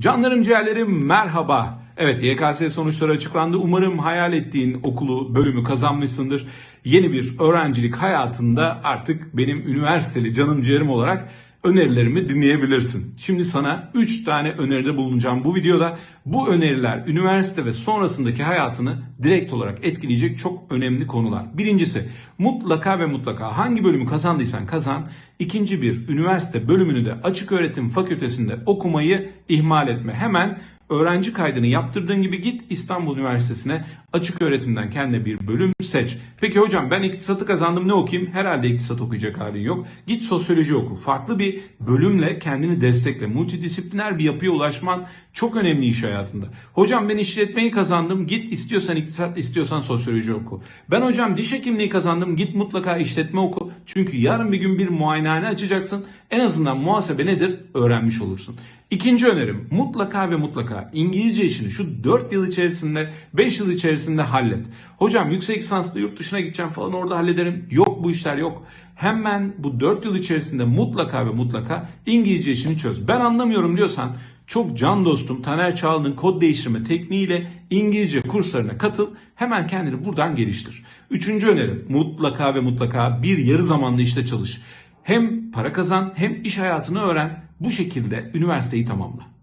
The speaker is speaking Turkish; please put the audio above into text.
Canlarım ciğerlerim merhaba. Evet YKS sonuçları açıklandı. Umarım hayal ettiğin okulu, bölümü kazanmışsındır. Yeni bir öğrencilik hayatında artık benim üniversiteli canım ciğerim olarak önerilerimi dinleyebilirsin. Şimdi sana 3 tane öneride bulunacağım bu videoda. Bu öneriler üniversite ve sonrasındaki hayatını direkt olarak etkileyecek çok önemli konular. Birincisi mutlaka ve mutlaka hangi bölümü kazandıysan kazan. İkinci bir üniversite bölümünü de açık öğretim fakültesinde okumayı ihmal etme. Hemen öğrenci kaydını yaptırdığın gibi git İstanbul Üniversitesi'ne açık öğretimden kendine bir bölüm seç. Peki hocam ben iktisatı kazandım ne okuyayım? Herhalde iktisat okuyacak halin yok. Git sosyoloji oku. Farklı bir bölümle kendini destekle. Multidisipliner bir yapıya ulaşman çok önemli iş hayatında. Hocam ben işletmeyi kazandım. Git istiyorsan iktisat istiyorsan sosyoloji oku. Ben hocam diş hekimliği kazandım. Git mutlaka işletme oku. Çünkü yarın bir gün bir muayenehane açacaksın. En azından muhasebe nedir öğrenmiş olursun. İkinci önerim mutlaka ve mutlaka İngilizce işini şu 4 yıl içerisinde 5 yıl içerisinde hallet. Hocam yüksek lisanslı yurt dışına gideceğim falan orada hallederim. Yok bu işler yok. Hemen bu 4 yıl içerisinde mutlaka ve mutlaka İngilizce işini çöz. Ben anlamıyorum diyorsan çok can dostum Taner Çağlı'nın kod değiştirme tekniğiyle İngilizce kurslarına katıl. Hemen kendini buradan geliştir. Üçüncü önerim mutlaka ve mutlaka bir yarı zamanlı işte çalış. Hem para kazan hem iş hayatını öğren. Bu şekilde üniversiteyi tamamla.